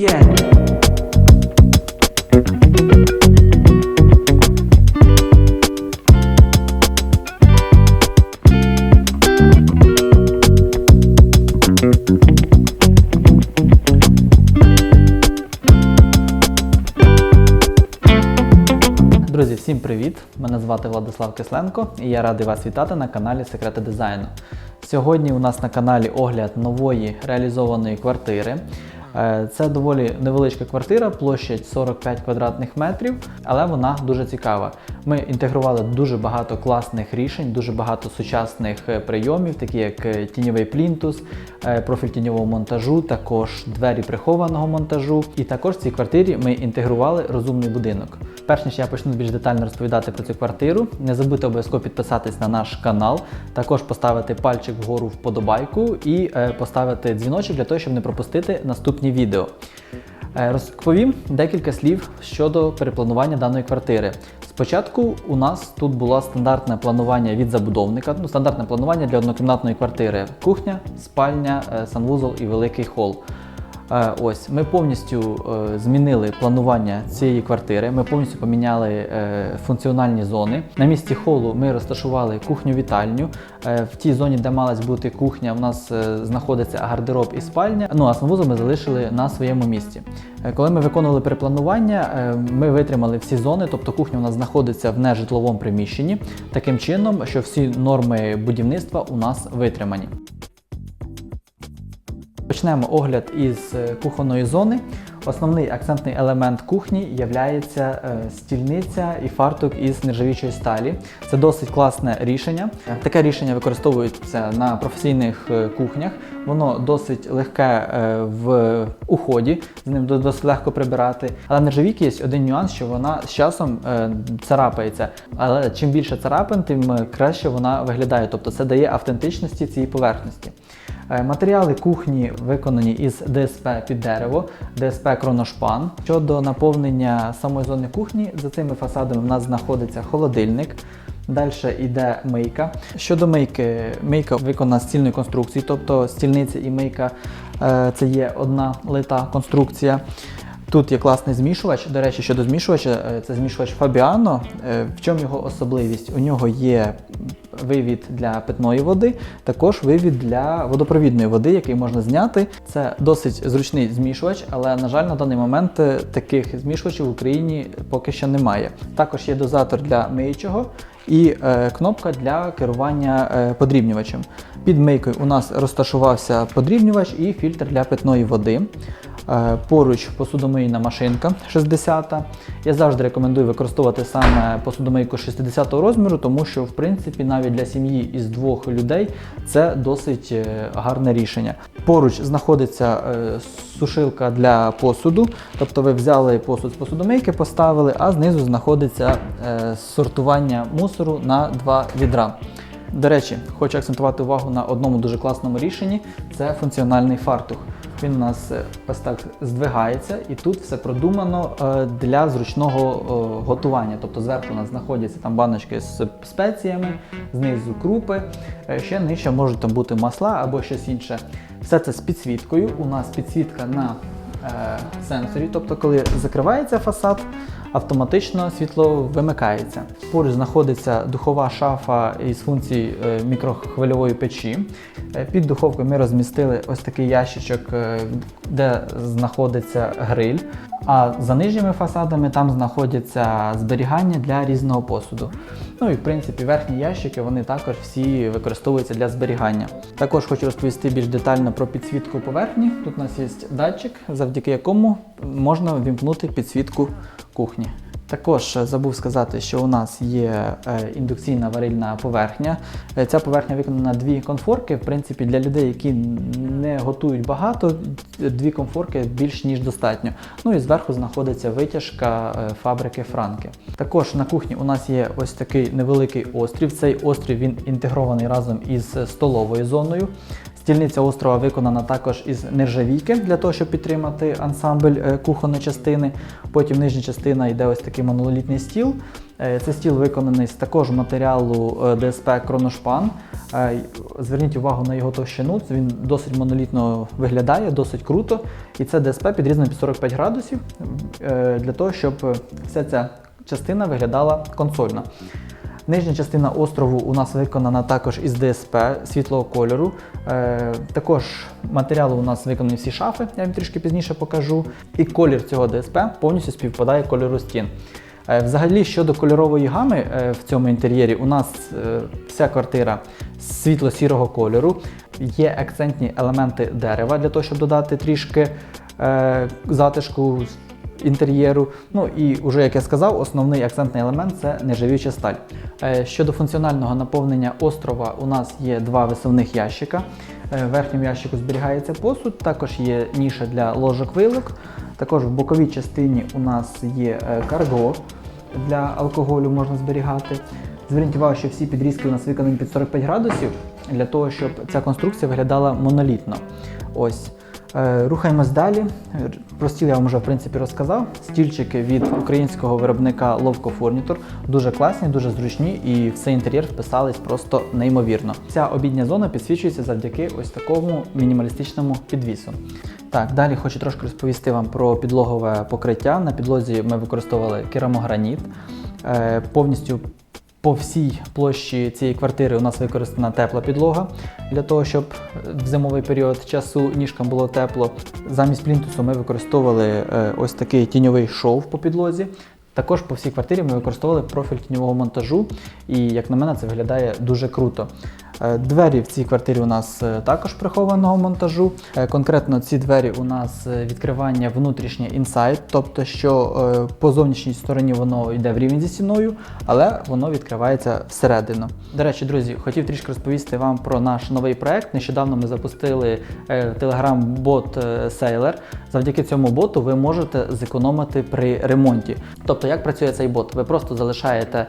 Друзі, всім привіт! Мене звати Владислав Кисленко і я радий вас вітати на каналі Секрети дизайну. Сьогодні у нас на каналі огляд нової реалізованої квартири. Е, Це доволі невеличка квартира, площадь 45 квадратних метрів, але вона дуже цікава. Ми інтегрували дуже багато класних рішень, дуже багато сучасних е, прийомів, такі як е, тіньовий плінтус, профіль тіньового монтажу, також двері прихованого монтажу. І також в цій квартирі ми інтегрували розумний будинок. Перш ніж я почну більш детально розповідати про цю квартиру, не забудьте обов'язково підписатись на наш канал, також поставити пальчик вгору вподобайку і е, поставити дзвіночок для того, щоб не пропустити наступні відео. Е, Розповім декілька слів щодо перепланування даної квартири. Спочатку у нас тут було стандартне планування від забудовника, ну стандартне планування для однокімнатної квартири: кухня, спальня, е, санвузол і великий хол. Е, Ось ми повністю е, змінили планування цієї квартири. Ми повністю поміняли е, функціональні зони. На місці холу ми розташували кухню-вітальню. В тій зоні, де малась бути кухня, у нас знаходиться гардероб і спальня. Ну а санвузол ми залишили на своєму місці. Коли ми виконували перепланування, ми витримали всі зони, тобто кухня у нас знаходиться в нежитловому приміщенні, таким чином, що всі норми будівництва у нас витримані. Почнемо огляд із е, кухонної зони. Основний акцентний елемент кухні є стільниця і фартук із нержавічої сталі. Це досить класне рішення. Таке рішення використовується на професійних е, кухнях. Воно досить легке е, в уході, з ним досить легко прибирати. Але нержавійки є один нюанс, що вона з часом е, царапається. Але чим більше царапин, тим е, краще вона виглядає. Тобто це дає автентичності цієї поверхності. Е, Матеріали кухні виконані із ДСП під дерево, ДСП кроношпан. Щодо наповнення самої зони кухні, за цими фасадами в нас знаходиться холодильник. Далі йде мийка. Щодо мийки, мийка виконана з цільної конструкції, тобто стільниця і мийка е, це є одна лита конструкція. Тут є класний змішувач. До речі, щодо змішувача, е, це змішувач Fabiano. Е, В чому його особливість? У нього є вивід для питної води, також вивід для водопровідної води, який можна зняти. Це досить зручний змішувач, але, на жаль, на даний момент е, таких змішувачів в Україні поки що немає. Також є дозатор для миючого і е, кнопка для керування е, подрібнювачем. Під мийкою у нас розташувався подрібнювач і фільтр для питної води. Е, Поруч посудомийна машинка 60. Я завжди рекомендую використовувати саме посудомийку 60 розміру, тому що в принципі навіть для сім'ї із двох людей це досить гарне рішення. Поруч знаходиться сушилка для посуду, тобто ви взяли посуд з посудомийки, поставили, а знизу знаходиться сортування мусору на два відра. До речі, хочу акцентувати увагу на одному дуже класному рішенні це функціональний фартух. Він у нас е, ось так здвигається, і тут все продумано е, для зручного е, готування. Тобто зверху у нас знаходяться там баночки з спеціями, знизу крупи, ще нижче можуть там бути масла або щось інше. Все це з підсвіткою. У нас підсвітка на сенсорі, тобто, коли закривається фасад, автоматично світло вимикається. Поруч знаходиться духова шафа із функції е, мікрохвильової печі. Е, Під духовкою ми розмістили ось такий ящичок, е, де знаходиться гриль. А за нижніми фасадами там знаходяться зберігання для різного посуду. Ну і в принципі верхні ящики вони також всі використовуються для зберігання. Також хочу розповісти більш детально про підсвітку поверхні. Тут у нас є датчик, завдяки якому можна ввімкнути підсвітку кухні. Також е, забув сказати, що у нас є е, індукційна варильна поверхня. Е, Ця поверхня виконана на дві конфорки. В принципі, для людей, які не готують багато, дві конфорки більш ніж достатньо. Ну і зверху знаходиться витяжка фабрики Франки. Також на кухні у нас є ось такий невеликий острів. Цей острів він інтегрований разом із столовою зоною. Стільниця острова виконана також із нержавійки для того, щоб підтримати ансамбль е, кухонної частини. Потім нижня частина йде ось такий монолітний стіл. Е, Це стіл виконаний з також матеріалу е, ДСП Кроношпан. Зверніть увагу на його товщину. Він досить монолітно виглядає, досить круто. І це ДСП підрізано під 45 градусів для того, щоб вся ця частина виглядала консольно. Нижня частина острову у нас виконана також із ДСП світлого кольору. Е, також матеріали у нас виконані всі шафи, я вам трішки пізніше покажу. І колір цього ДСП повністю співпадає кольору стін. Е, Взагалі щодо кольорової гами е, в цьому інтер'єрі, у нас вся квартира світло-сірого кольору. Є акцентні елементи дерева для того, щоб додати трішки затишку інтер'єру. Ну і вже як я сказав, основний акцентний елемент це нержавіюча сталь. Е, Щодо функціонального наповнення острова, у нас є два висувних ящика. Е, В верхньому ящику зберігається посуд, також є ніша для ложок вилок. Також в боковій частині у нас є е, карго для алкоголю можна зберігати. Зверніть увагу, що всі підрізки у нас виконані під 45 градусів для того, щоб ця конструкція виглядала монолітно. Ось. Е, Рухаємось далі. Про стіл я вам вже в принципі розказав. Стільчики від українського виробника Lovco Furniture дуже класні, дуже зручні і в цей інтер'єр вписались просто неймовірно. Ця обідня зона підсвічується завдяки ось такому мінімалістичному підвісу. Так, далі хочу трошки розповісти вам про підлогове покриття. На підлозі ми використовували керамограніт. Е, Повністю по всій площі цієї квартири у нас використана тепла підлога для того, щоб в зимовий період часу ніжкам було тепло. Замість плінтусу ми використовували е, ось такий тіньовий шов по підлозі. Також по всій квартирі ми використовували профіль тіньового монтажу, і як на мене, це виглядає дуже круто. Е, Двері в цій квартирі у нас е, також прихованого монтажу. Е, Конкретно ці двері у нас відкривання внутрішнє інсайд, тобто що по зовнішній стороні воно йде в рівень зі стіною, але воно відкривається всередину. До речі, друзі, хотів трішки розповісти вам про наш новий проект. Нещодавно ми запустили телеграм-бот Sailor. Завдяки цьому боту ви можете зекономити при ремонті. Тобто, як працює цей бот? Ви просто залишаєте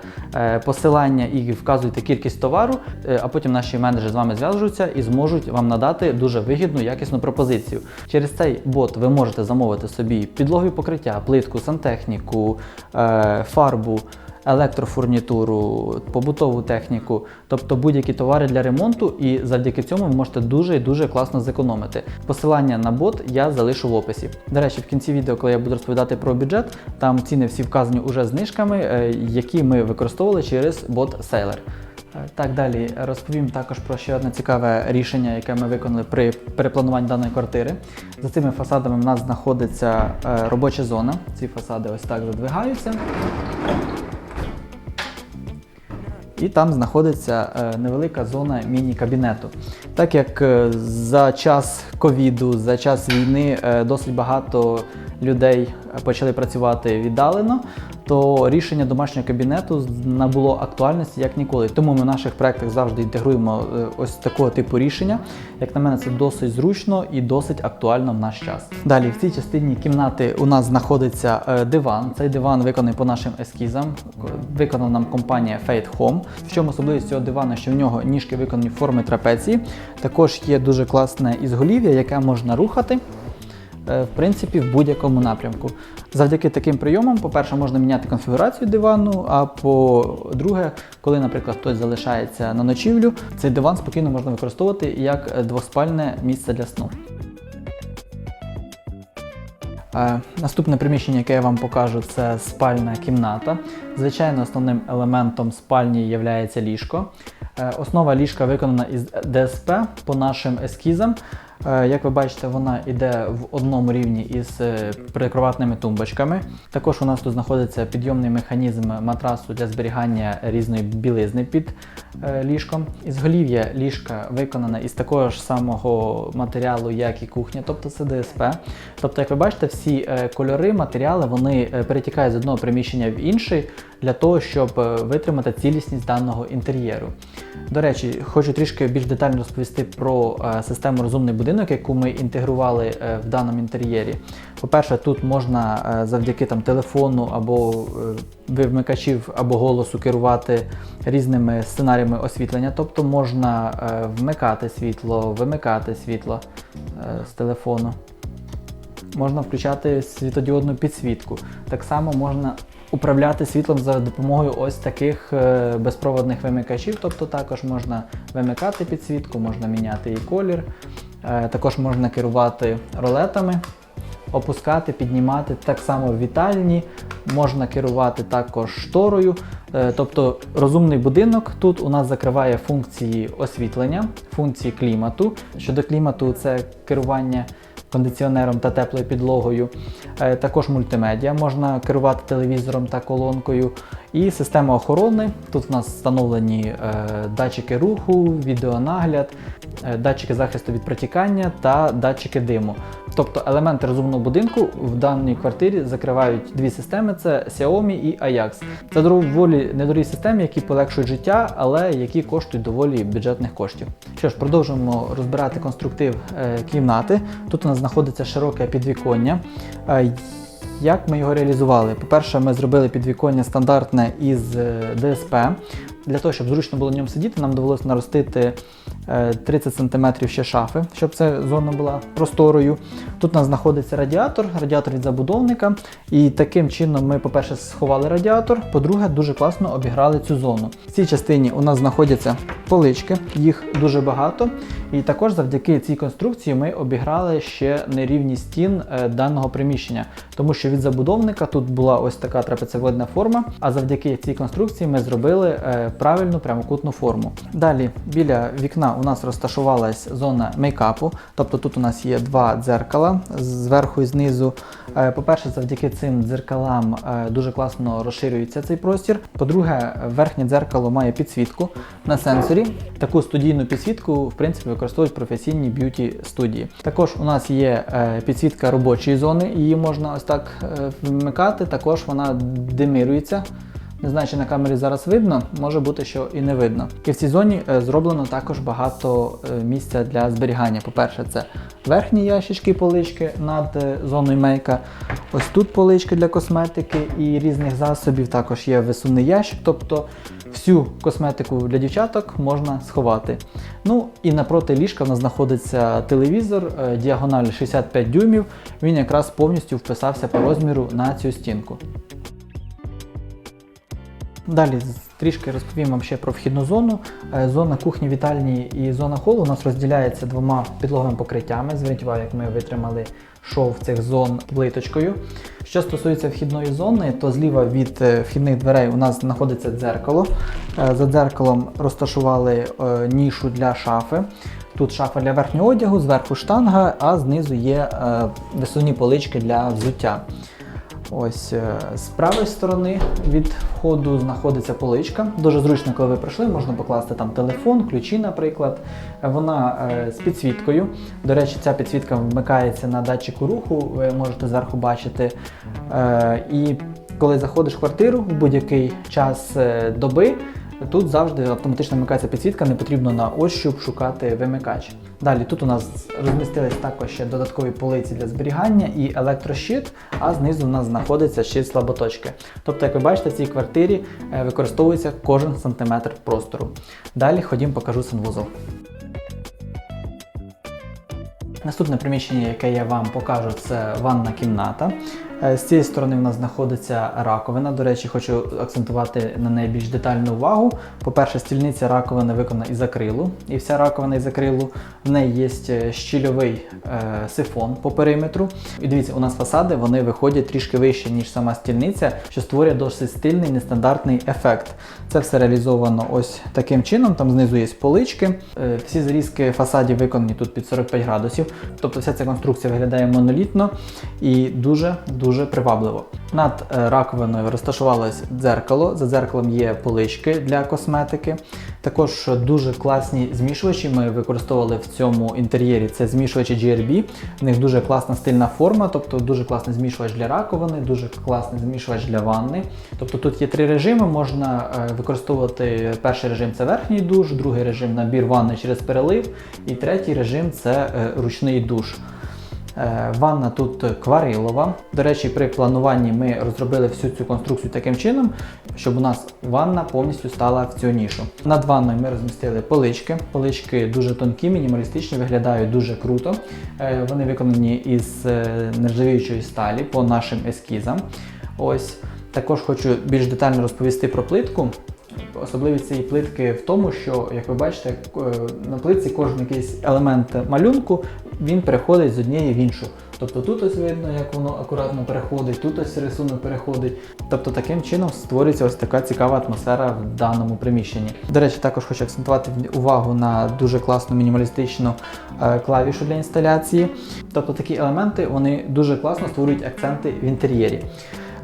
посилання і вказуєте кількість товару, а потім наші менеджери з вами зв'яжуться і зможуть вам надати дуже вигідну якісну пропозицію. Через цей бот ви можете замовити собі підлогові покриття, плитку, сантехніку, е, фарбу. Електрофурнітуру, побутову техніку, тобто будь-які товари для ремонту, і завдяки цьому ви можете дуже і дуже класно зекономити. Посилання на бот я залишу в описі. До речі, в кінці відео, коли я буду розповідати про бюджет, там ціни всі вказані уже знижками, е, які ми використовували через бот Sailor. Так, далі розповім також про ще одне цікаве рішення, яке ми виконали при переплануванні даної квартири. За цими фасадами в нас знаходиться е, робоча зона. Ці фасади ось так задвигаються. І там знаходиться е, невелика зона міні-кабінету. Так як е, за час ковіду, за час війни досить багато людей почали працювати віддалено, то рішення домашнього кабінету набуло актуальності як ніколи. Тому ми в наших проектах завжди інтегруємо е, ось такого типу рішення. Як на мене, це досить зручно і досить актуально в наш час. Далі в цій частині кімнати у нас знаходиться е, диван. Цей диван виконаний по нашим ескізам. Виконана нам компанія Fate Home. В чому особливість цього дивану, що в нього ніжки виконані в формі трапеції. Також є дуже класне ізголів'я, яке можна рухати. Е, В принципі, в будь-якому напрямку. Завдяки таким прийомам, по-перше, можна міняти конфігурацію дивану, а по-друге, коли, наприклад, хтось залишається на ночівлю, цей диван спокійно можна використовувати як е, двоспальне місце для сну. Е, Наступне приміщення, яке я вам покажу, це спальна кімната. Звичайно, основним елементом спальні є ліжко. Е, Основа ліжка виконана із ДСП по нашим ескізам. Е, Як ви бачите, вона йде в одному рівні із е, прикроватними тумбочками. Також у нас тут знаходиться підйомний механізм матрасу для зберігання різної білизни під е, ліжком. Ізголів'я ліжка виконане із такого ж самого матеріалу, як і кухня, тобто це ДСП. Тобто, як ви бачите, всі кольори, матеріали вони перетікають з одного приміщення в інший для того, щоб е, витримати цілісність даного інтер'єру. До речі, хочу трішки більш детально розповісти про е, систему розумний будинок, яку ми інтегрували е, в даному інтер'єрі. По-перше, тут можна завдяки там, телефону або вимикачів або голосу керувати різними сценаріями освітлення. Тобто можна вмикати світло, вимикати світло з телефону. Можна включати світодіодну підсвітку. Так само можна управляти світлом за допомогою ось таких е, безпроводних вимикачів. Тобто також можна вимикати підсвітку, можна міняти її колір. Е, Також можна керувати ролетами, опускати, піднімати. Так само в вітальні можна керувати також шторою. Е, Тобто розумний будинок тут у нас закриває функції освітлення, функції клімату. Щодо клімату, це керування кондиціонером та теплою підлогою. Е, Також мультимедіа, можна керувати телевізором та колонкою. І система охорони. Тут в нас встановлені е, датчики руху, відеонагляд, е, датчики захисту від протікання та датчики диму. Тобто елементи розумного будинку в даній квартирі закривають дві системи: це Xiaomi і Ajax. Це доволі недорогі системи, які полегшують життя, але які коштують доволі бюджетних коштів. Що ж, продовжуємо розбирати конструктив кімнати. Тут у нас знаходиться широке підвіконня. Е, як ми його реалізували? По-перше, ми зробили підвіконня стандартне із е, ДСП. Для того, щоб зручно було на ньому сидіти, нам довелося наростити е, 30 см ще шафи, щоб ця зона була просторою. Тут у нас знаходиться радіатор, радіатор від забудовника. І таким чином ми, по-перше, сховали радіатор, по-друге, дуже класно обіграли цю зону. В цій частині у нас знаходяться полички, їх дуже багато. І також завдяки цій конструкції ми обіграли ще нерівність стін е, даного приміщення, тому що від забудовника тут була ось така трапецевидна форма, а завдяки цій конструкції ми зробили е, правильну прямокутну форму. Далі біля вікна у нас розташувалась зона мейкапу, тобто тут у нас є два дзеркала зверху і знизу. Е, По-перше, завдяки цим дзеркалам дуже класно розширюється цей простір. По-друге, верхнє дзеркало має підсвітку на сенсорі. Таку студійну підсвітку, в принципі, використовують професійні б'юті студії. Також у нас є е, підсвітка робочої зони, її можна ось так е, вмикати. Також вона демирується. Не знаю, чи на камері зараз видно, може бути, що і не видно. І в цій зоні е, зроблено також багато е, місця для зберігання. По-перше, це верхні ящички, полички над е, зоною мейка. Ось тут полички для косметики і різних засобів. Також є висувний ящик, тобто всю косметику для дівчаток можна сховати. Ну і напроти ліжка в нас знаходиться телевізор діагональ 65 дюймів. Він якраз повністю вписався по розміру на цю стінку. Далі трішки розповім вам ще про вхідну зону. Е, Зона кухні, вітальні і зона холу у нас розділяється двома підлоговими покриттями. Зверніть увагу, як ми витримали шов цих зон плиточкою. Що стосується вхідної зони, то зліва від е, вхідних дверей у нас знаходиться дзеркало. Е, За дзеркалом розташували нішу для шафи. Тут шафа для верхнього одягу, зверху штанга, а знизу є висувні полички для взуття. Ось е, з правої сторони від входу знаходиться поличка. Дуже зручно, коли ви прийшли, можна покласти там телефон, ключі, наприклад. Вона е, з підсвіткою. До речі, ця підсвітка вмикається на датчику руху, ви можете зверху бачити. Е, І коли заходиш в квартиру в будь-який час доби, Тут завжди автоматично вмикається підсвітка, не потрібно на ощуп шукати вимикач. Далі тут у нас розмістились також ще додаткові полиці для зберігання і електрощит, а знизу у нас знаходиться щит слаботочки. Тобто, як ви бачите, в цій квартирі е, використовується кожен сантиметр простору. Далі ходім, покажу санвузол. Наступне приміщення, яке я вам покажу, це ванна кімната. Е, З цієї сторони в нас знаходиться раковина. До речі, хочу акцентувати на неї більш детальну увагу. По-перше, стільниця раковини виконана із акрилу, і вся раковина із акрилу. В неї є е, щільовий е, сифон по периметру. І дивіться, у нас фасади вони виходять трішки вище, ніж сама стільниця, що створює досить стильний нестандартний ефект. Це все реалізовано ось таким чином. Там знизу є полички. Е, Всі зрізки фасадів виконані тут під 45 градусів. Тобто вся ця конструкція виглядає монолітно і дуже дуже дуже привабливо. Над е, раковиною розташувалось дзеркало. За дзеркалом є полички для косметики. Також дуже класні змішувачі. Ми використовували в цьому інтер'єрі. Це змішувачі GRB. В них дуже класна стильна форма, тобто дуже класний змішувач для раковини, дуже класний змішувач для ванни. Тобто тут є три режими. Можна е, використовувати перший режим це верхній душ, другий режим набір ванни через перелив, і третій режим це е, ручний душ. Е, Ванна тут кварилова. До речі, при плануванні ми розробили всю цю конструкцію таким чином, щоб у нас ванна повністю стала в цю нішу. Над ванною ми розмістили полички. Полички дуже тонкі, мінімалістичні, виглядають дуже круто. Е, Вони виконані із е, нержавіючої сталі по нашим ескізам. Ось також хочу більш детально розповісти про плитку. Особливість цієї плитки в тому, що, як ви бачите, на плитці кожен якийсь елемент малюнку він переходить з однієї в іншу. Тобто тут ось видно, як воно акуратно переходить, тут ось рисунок переходить. Тобто таким чином створюється ось така цікава атмосфера в даному приміщенні. До речі, також хочу акцентувати увагу на дуже класну мінімалістичну е, клавішу для інсталяції. Тобто такі елементи вони дуже класно створюють акценти в інтер'єрі.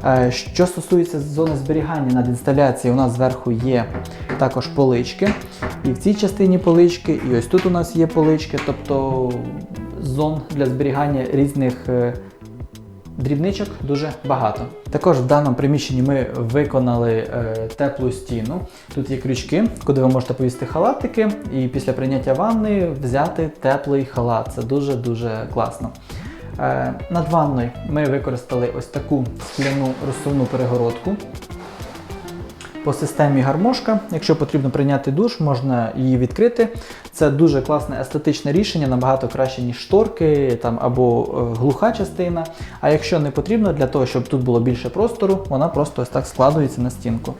Е, Що стосується зони зберігання над інсталяцією, у нас зверху є також полички. І в цій частині полички, і ось тут у нас є полички, тобто зон для зберігання різних е, дрібничок дуже багато. Також в даному приміщенні ми виконали е, теплу стіну. Тут є крючки, куди ви можете повісти халатики, і після прийняття ванни взяти теплий халат. Це дуже-дуже класно. Е, Над ванною ми використали ось таку скляну розсувну перегородку. По системі гармошка, якщо потрібно прийняти душ, можна її відкрити. Це дуже класне естетичне рішення, набагато краще, ніж шторки там, або е, глуха частина. А якщо не потрібно, для того, щоб тут було більше простору, вона просто ось так складується на стінку.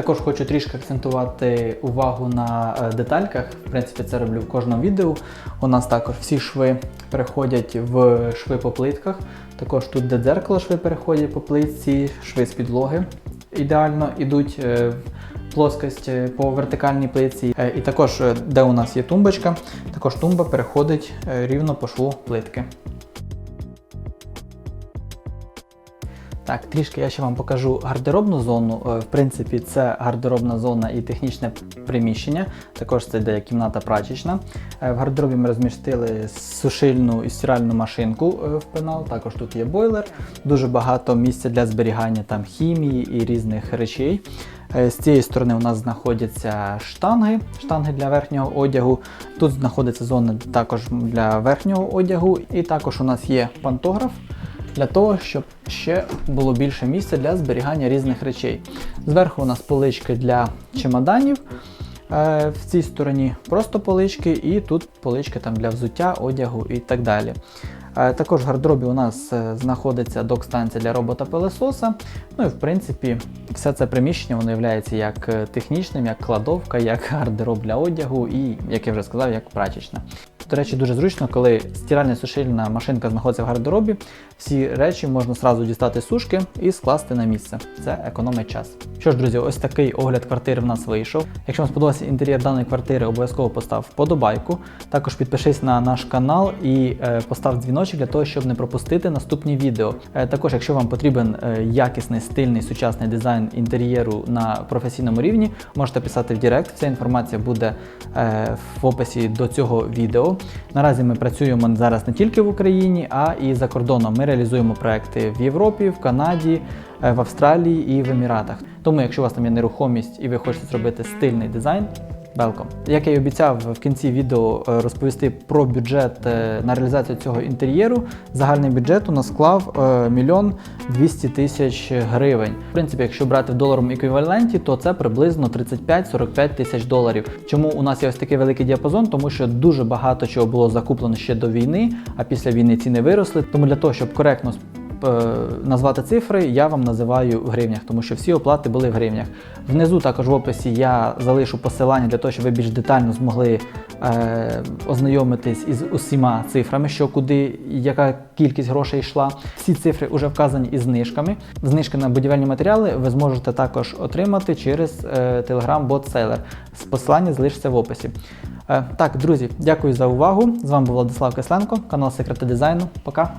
Також хочу трішки акцентувати увагу на е, детальках. В принципі, це роблю в кожному відео. У нас також всі шви переходять в шви по плитках. Також тут, де дзеркало, шви переходять по плитці, шви з підлоги ідеально йдуть е, в плоскость е, по вертикальній плитці. І також, де у нас є тумбочка, також тумба переходить рівно по шву плитки. Так, трішки я ще вам покажу гардеробну зону. Е, В принципі, це гардеробна зона і технічне приміщення. Також це йде кімната прачечна. Е, В гардеробі ми розмістили сушильну і стиральну машинку е, в пенал. Також тут є бойлер, дуже багато місця для зберігання там хімії і різних речей. З цієї сторони у нас знаходяться штанги, штанги для верхнього одягу. Тут знаходиться зона також для верхнього одягу, і також у нас є пантограф для того, щоб ще було більше місця для зберігання різних речей. Зверху у нас полички для чемоданів. Е, В цій стороні просто полички, і тут полички там для взуття, одягу і так далі. Е, Також в гардеробі у нас е, знаходиться док-станція для робота-пилесоса. Ну і в принципі, все це приміщення воно є як е, технічним, як кладовка, як гардероб для одягу і, як я вже сказав, як прачечна. До речі, дуже зручно, коли стиральна сушильна машинка знаходиться в гардеробі, всі речі можна зразу дістати сушки і скласти на місце. Це економить час. Що ж, друзі, ось такий огляд квартири в нас вийшов. Якщо вам сподобався інтер'єр даної квартири, обов'язково постав вподобайку. Також підпишись на наш канал і постав дзвіночок для того, щоб не пропустити наступні відео. Е, також, якщо вам потрібен е, якісний, стильний, сучасний дизайн інтер'єру на професійному рівні, можете писати в Директ. Вся інформація буде е, в описі до цього відео. Наразі ми працюємо зараз не тільки в Україні, а і за кордоном. Ми реалізуємо проекти в Європі, в Канаді, в Австралії і в Еміратах. Тому, якщо у вас там є нерухомість і ви хочете зробити стильний дизайн, Welcome. Як я і обіцяв в кінці відео е, розповісти про бюджет е, на реалізацію цього інтер'єру. Загальний бюджет у нас склав е, мільйон 200 тисяч гривень. В принципі, якщо брати в доларовому еквіваленті, то це приблизно 35-45 тисяч доларів. Чому у нас є ось такий великий діапазон? Тому що дуже багато чого було закуплено ще до війни, а після війни ціни виросли. Тому для того, щоб коректно назвати цифри, я вам називаю в гривнях, тому що всі оплати були в гривнях. Внизу також в описі я залишу посилання для того, щоб ви більш детально змогли е, ознайомитись із усіма цифрами, що куди, яка кількість грошей йшла. Всі цифри вже вказані із знижками. Знижки на будівельні матеріали ви зможете також отримати через е, Telegram Bot Seller. Посилання залишиться в описі. Е, так, друзі, дякую за увагу. З вами був Владислав Кисленко, канал Секрети дизайну. Пока.